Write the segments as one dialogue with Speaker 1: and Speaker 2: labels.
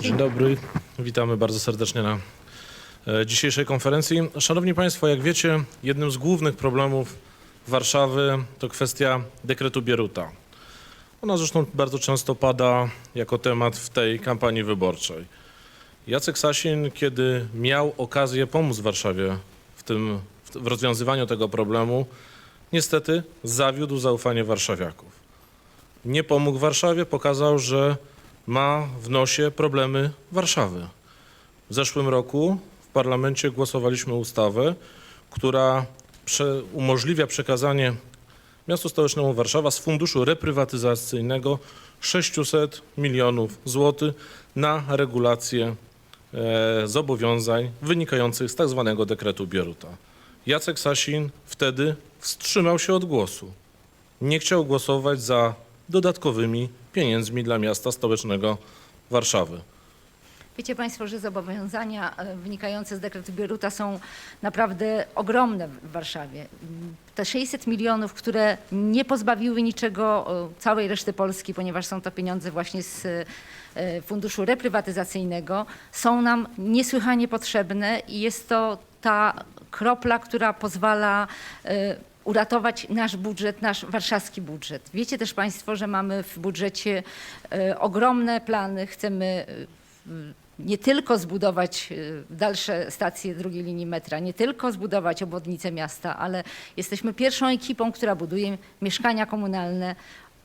Speaker 1: Dzień dobry, witamy bardzo serdecznie na e, dzisiejszej konferencji. Szanowni Państwo, jak wiecie, jednym z głównych problemów Warszawy to kwestia dekretu Bieruta. Ona zresztą bardzo często pada jako temat w tej kampanii wyborczej. Jacek Sasin, kiedy miał okazję pomóc Warszawie w tym w w rozwiązywaniu tego problemu, niestety zawiódł zaufanie warszawiaków. Nie pomógł Warszawie, pokazał, że ma w nosie problemy Warszawy. W zeszłym roku w parlamencie głosowaliśmy ustawę, która prze, umożliwia przekazanie miastu stołecznemu Warszawa z funduszu reprywatyzacyjnego 600 milionów złotych na regulację e, zobowiązań wynikających z tak zwanego dekretu Bieruta. Jacek Sasin wtedy wstrzymał się od głosu. Nie chciał głosować za dodatkowymi pieniędzmi dla miasta stołecznego Warszawy.
Speaker 2: Wiecie Państwo, że zobowiązania e, wynikające z dekretu Bieruta są naprawdę ogromne w Warszawie. Te 600 milionów, które nie pozbawiły niczego e, całej reszty Polski, ponieważ są to pieniądze właśnie z e, funduszu reprywatyzacyjnego, są nam niesłychanie potrzebne i jest to ta kropla, która pozwala uratować nasz budżet, nasz warszawski budżet. Wiecie też Państwo, że mamy w budżecie e, ogromne plany. Chcemy e, nie tylko zbudować y, dalsze stacje drugiej linii metra, nie tylko zbudować obwodnicę miasta, ale jesteśmy pierwszą ekipą, która buduje mieszkania komunalne,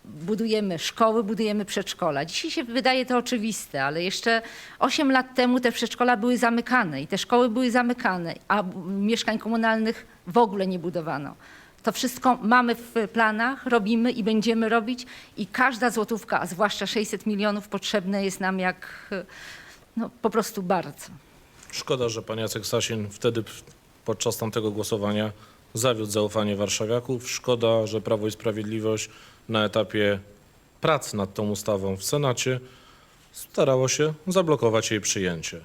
Speaker 2: budujemy szkoły, budujemy przedszkola. Dzisiaj się wydaje to oczywiste, ale jeszcze 8 lat temu te przedszkola były zamykane i te szkoły były zamykane, a mieszkań komunalnych w ogóle nie budowano. To wszystko mamy w planach, robimy i będziemy robić i każda złotówka, a zwłaszcza 600 milionów potrzebne jest nam jak no, po prostu bardzo.
Speaker 1: Szkoda, że pan Jacek Sasin wtedy podczas tamtego głosowania zawiódł zaufanie warszawiaków. Szkoda, że Prawo i Sprawiedliwość na etapie prac nad tą ustawą w Senacie starało się zablokować jej przyjęcie.